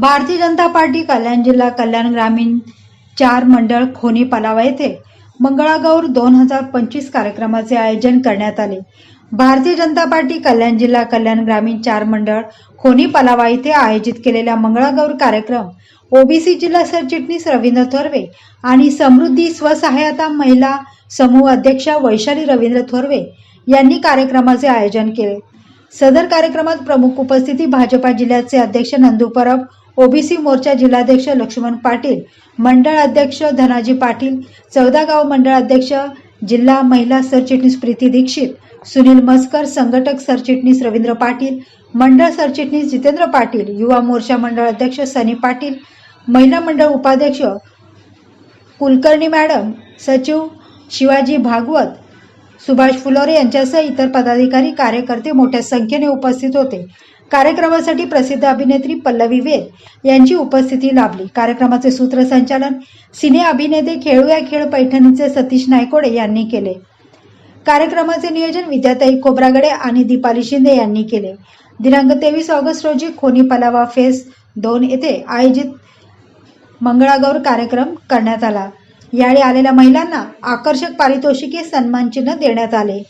Bharatiya Janata party कल्याण जिल्हा कल्याण ग्रामीण चार मंडळ खोनी पलावा येथे मंगळागौर दोन हजार पंचवीस कार्यक्रमाचे आयोजन करण्यात आले. भारतीय जनता पार्टी कल्याण जिल्हा कल्याण ग्रामीण चार मंडळ खोनी पलावा येथे आयोजित केलेल्या मंगळागौर कार्यक्रम ओबीसी जिल्हा सरचिटणीस रवींद्र थोरवे आणि समृद्धी स्वसहायता महिला समूह अध्यक्षा वैशाली रवींद्र थोरवे यांनी कार्यक्रमाचे आयोजन केले. सदर कार्यक्रमात प्रमुख उपस्थिती भाजपा जिल्ह्याचे अध्यक्ष नंदू परब ओबीसी मोर्चा जिल्हाध्यक्ष लक्ष्मण पाटील मंडळ अध्यक्ष धनाजी पाटील चौदा गाव मंडळ अध्यक्ष जिल्हा महिला सरचिटणीस प्रीती दीक्षित सुनील मस्कर संघटक सरचिटणीस रवींद्र पाटील मंडळ सरचिटणीस जितेंद्र पाटील युवा मोर्चा मंडळ अध्यक्ष सनी पाटील महिला मंडळ उपाध्यक्ष कुलकर्णी मॅडम सचिव शिवाजी भागवत सुभाष फुलोरे यांच्यासह इतर पदाधिकारी कार्यकर्ते मोठ्या संख्येने उपस्थित होते. कार्यक्रमासाठी प्रसिद्ध अभिनेत्री पल्लवी वेद यांची उपस्थिती लाभली. कार्यक्रमाचे सूत्रसंचालन सिने अभिनेते खेळू या खेळ पैठणीचे सतीश नायकोडे यांनी केले. कार्यक्रमाचे नियोजन विद्याताई खोबरागडे आणि दीपाली शिंदे यांनी केले. दिनांक तेवीस ऑगस्ट रोजी खोनी पलावा फेस दोन येथे आयोजित मंगळागौर कार्यक्रम करण्यात आला. यावेळी आलेल्या महिलांना आकर्षक पारितोषिके सन्मानचिन्ह देण्यात आले.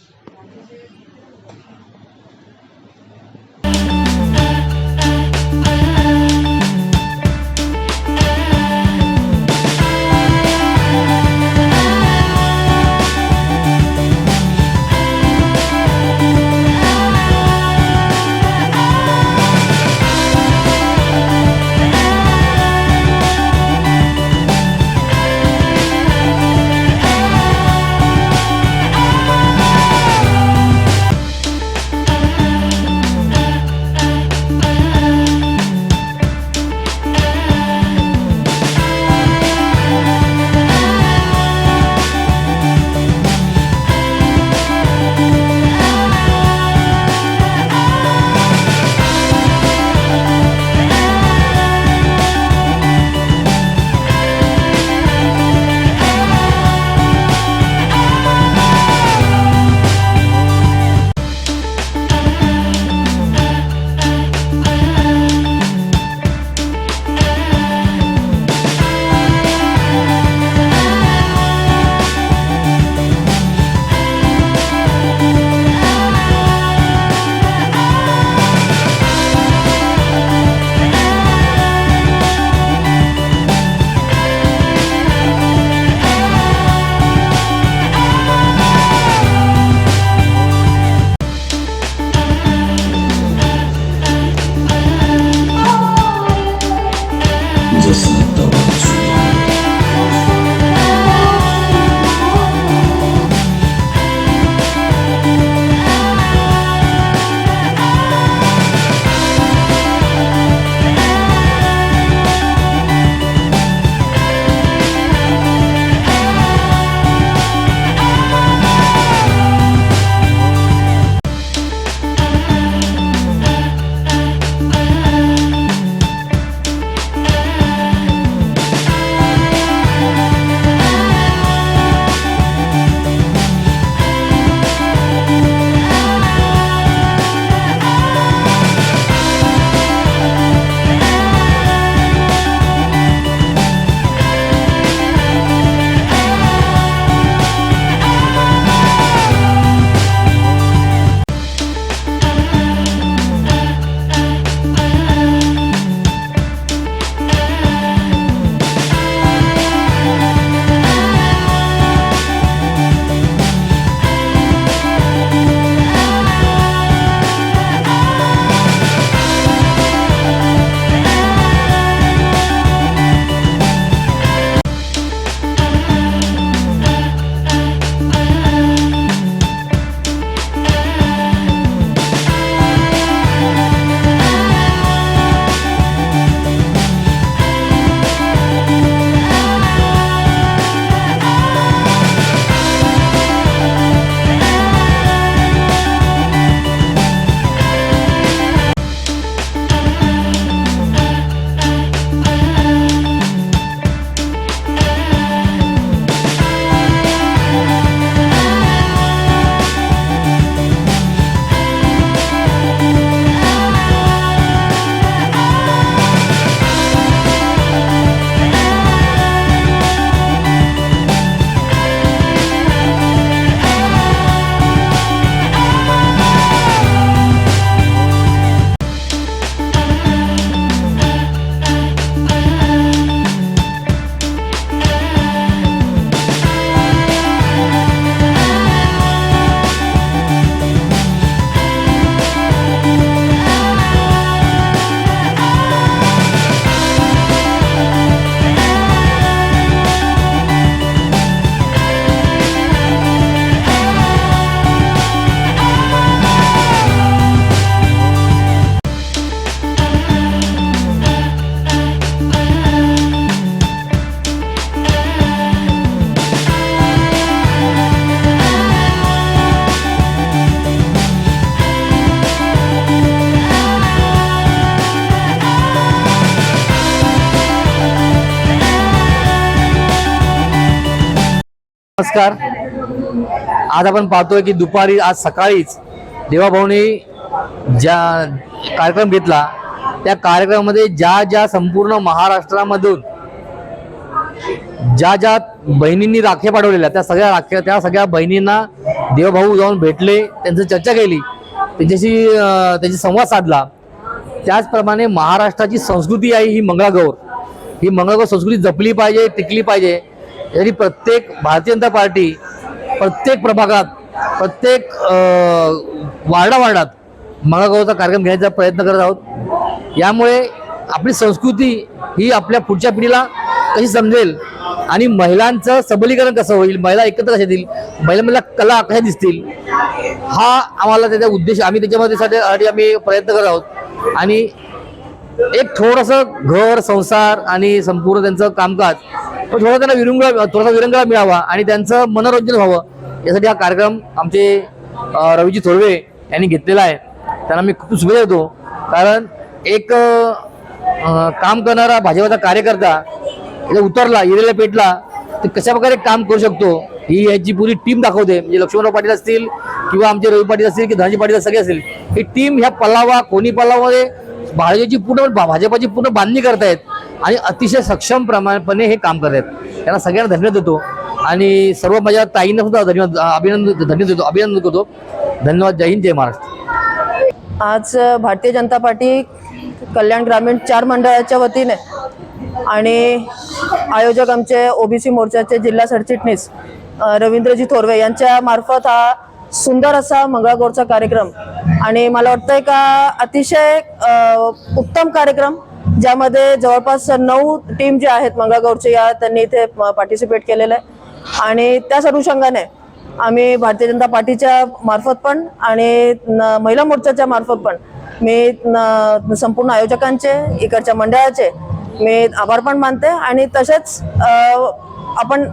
नमस्कार. आज आपण पाहतोय की दुपारी आज सकाळीच देवाभाऊने ज्या कार्यक्रम घेतला त्या कार्यक्रमामध्ये ज्या ज्या संपूर्ण महाराष्ट्रामधून ज्या ज्या बहिणींनी राख्या पाठवलेल्या त्या सगळ्या राख्या त्या सगळ्या बहिणींना देवभाऊ जाऊन भेटले त्यांची चर्चा केली त्यांच्याशी त्यांची संवाद साधला. त्याचप्रमाणे महाराष्ट्राची संस्कृती आहे ही मंगळागौर. ही मंगळागौर संस्कृती जपली पाहिजे टिकली पाहिजे. यांनी प्रत्येक भारतीय जनता पार्टी प्रत्येक प्रभागात प्रत्येक अं, वार्डावार्डात मंगळागौरचा कार्यक्रम घेण्याचा प्रयत्न करत आहोत. यामुळे आपली संस्कृती ही आपल्या पुढच्या पिढीला कशी समजेल आणि महिलांचं सबलीकरण कसं होईल महिला एकत्र कशा येतील महिलांमधल्या कला कशा दिसतील हा आम्हाला त्याचा उद्देश आम्ही त्याच्यामध्ये साठी आम्ही प्रयत्न करत आहोत. आणि एक थोडंसं घर संसार आणि संपूर्ण त्यांचं कामकाज पण थोडा त्यांना विरंगुळा थोडासा विरंगुळा मिळावा आणि त्यांचं मनोरंजन व्हावं. यासाठी हा कार्यक्रम आमचे रवीजी थोरवे यांनी घेतलेला आहे. त्यांना मी खूप शुभेच्छा देतो. कारण एक काम करणारा भाजपाचा कार्यकर्ता उतरला येलेला पेटला तर कशा प्रकारे काम करू शकतो ही याची पुरी टीम दाखवते. म्हणजे लक्ष्मणराव पाटील असतील किंवा आमचे रवी पाटील असतील की धनाजी पाटील सगळे असतील ही टीम ह्या पल्लावा कोणी पल्लावामध्ये भाजपची पूर्ण भा- भाजपाची पूर्ण बांधणी करतायत. आणि अतिशय सक्षम प्रमाणपणे हे काम करत आहेत. त्यांना सगळ्यांना धन्यवाद देतो. आणि सर्व माझ्या ताईंना सुद्धा धन्यवाद अभिनंदन धन्यवाद देतो अभिनंदन करतो. धन्यवाद जय हिंद जय महाराष्ट्र. आज भारतीय जनता पार्टी कल्याण ग्रामीण चार मंडळाच्या वतीने आणि आयोजक आमचे ओबीसी मोर्चाचे जिल्हा सरचिटणीस रवींद्रजी थोरवे यांच्या मार्फत हा सुंदर असा मंगळागौरचा कार्यक्रम आणि मला वाटतंय का अतिशय उत्तम कार्यक्रम ज्यामध्ये जवळपास नऊ टीम जे आहेत मंगळागौरचे या त्यांनी इथे पार्टिसिपेट केलेलं आहे. आणि त्याच अनुषंगाने आम्ही भारतीय जनता पार्टीच्या मार्फत पण आणि महिला मोर्चाच्या मार्फत पण मी संपूर्ण आयोजकांचे इकडच्या मंडळाचे मी आभार पण मानते आणि तसेच आपण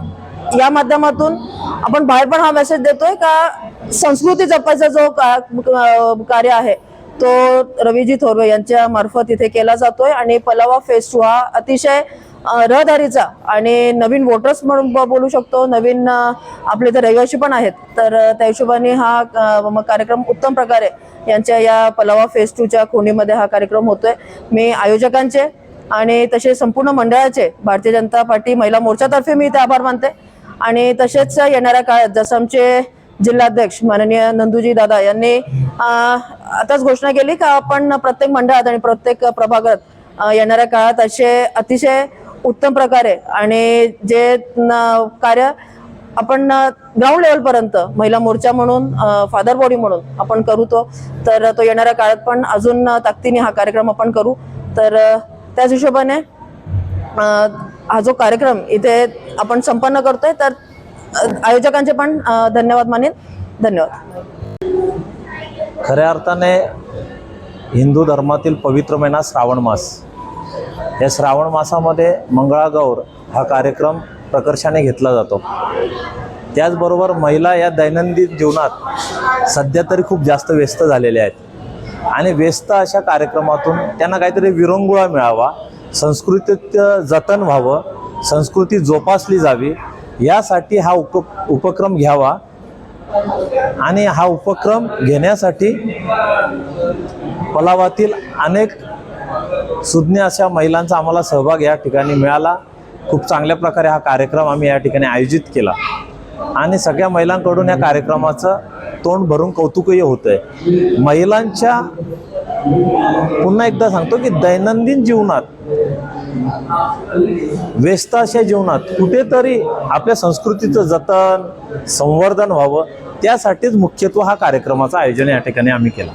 या माध्यमातून आपण बाहेर पण हा मेसेज देतोय का संस्कृती जपायचा जो का- कार्य आहे तो रवीजी थोरवे यांच्या मार्फत इथे केला जातोय आणि पलावा फेस टू हा अतिशय रहदारीचा आणि नवीन वोटर्स म्हणून बोलू शकतो. नवीन आपले इथे रहिवासी पण आहेत तर त्या हिशोबाने हा कार्यक्रम उत्तम प्रकारे यांच्या या पलावा फेस टूच्या खोनीमध्ये हा कार्यक्रम होतोय. मी आयोजकांचे आणि तसे संपूर्ण मंडळाचे भारतीय जनता पार्टी महिला मोर्चातर्फे मी इथे आभार मानते. आणि तसेच येणाऱ्या काळात जसं आमचे जिल्हाध्यक्ष माननीय नंदूजी दादा यांनी आताच घोषणा केली का आपण प्रत्येक मंडळात आणि प्रत्येक प्रभागात येणाऱ्या काळात असे अतिशय उत्तम प्रकारे आणि जे कार्य आपण ग्राउंड लेवलपर्यंत महिला मोर्चा म्हणून फादर बॉडी म्हणून आपण करू तो तर तो येणाऱ्या काळात पण अजून ताकदीने हा कार्यक्रम आपण करू. तर त्याच हिशोबाने हा जो कार्यक्रम इथे आपण संपन्न करतोय तर आयोजकांचे पण धन्यवाद मानेन. धन्यवाद. खऱ्या अर्थाने हिंदू धर्मातील पवित्र महिना श्रावण मास. या श्रावण मासामध्ये मंगळागौर हा कार्यक्रम प्रकर्षाने घेतला जातो. त्याचबरोबर महिला या दैनंदिन जीवनात सध्या तरी खूप जास्त व्यस्त झालेल्या आहेत. आणि व्यस्त अशा कार्यक्रमातून त्यांना काहीतरी विरंगुळा मिळावा संस्कृतीत जतन व्हावं संस्कृती जोपासली जावी यासाठी हा उप उपक्रम घ्यावा आणि हा उपक्रम घेण्यासाठी पलावातील अनेक सुज्ञ अशा महिलांचा आम्हाला सहभाग या ठिकाणी मिळाला. खूप चांगल्या प्रकारे हा कार्यक्रम आम्ही या ठिकाणी आयोजित केला. आणि सगळ्या महिलांकडून या कार्यक्रमाचं तोंड भरून कौतुकही होतं आहे महिलांच्या पुन्हा एकदा सांगतो की दैनंदिन जीवनात व्यस्त अशा जीवनात कुठेतरी आपल्या संस्कृतीचं जतन संवर्धन व्हावं त्यासाठीच मुख्यत्व हा कार्यक्रमाचं आयोजन या ठिकाणी आम्ही केलं.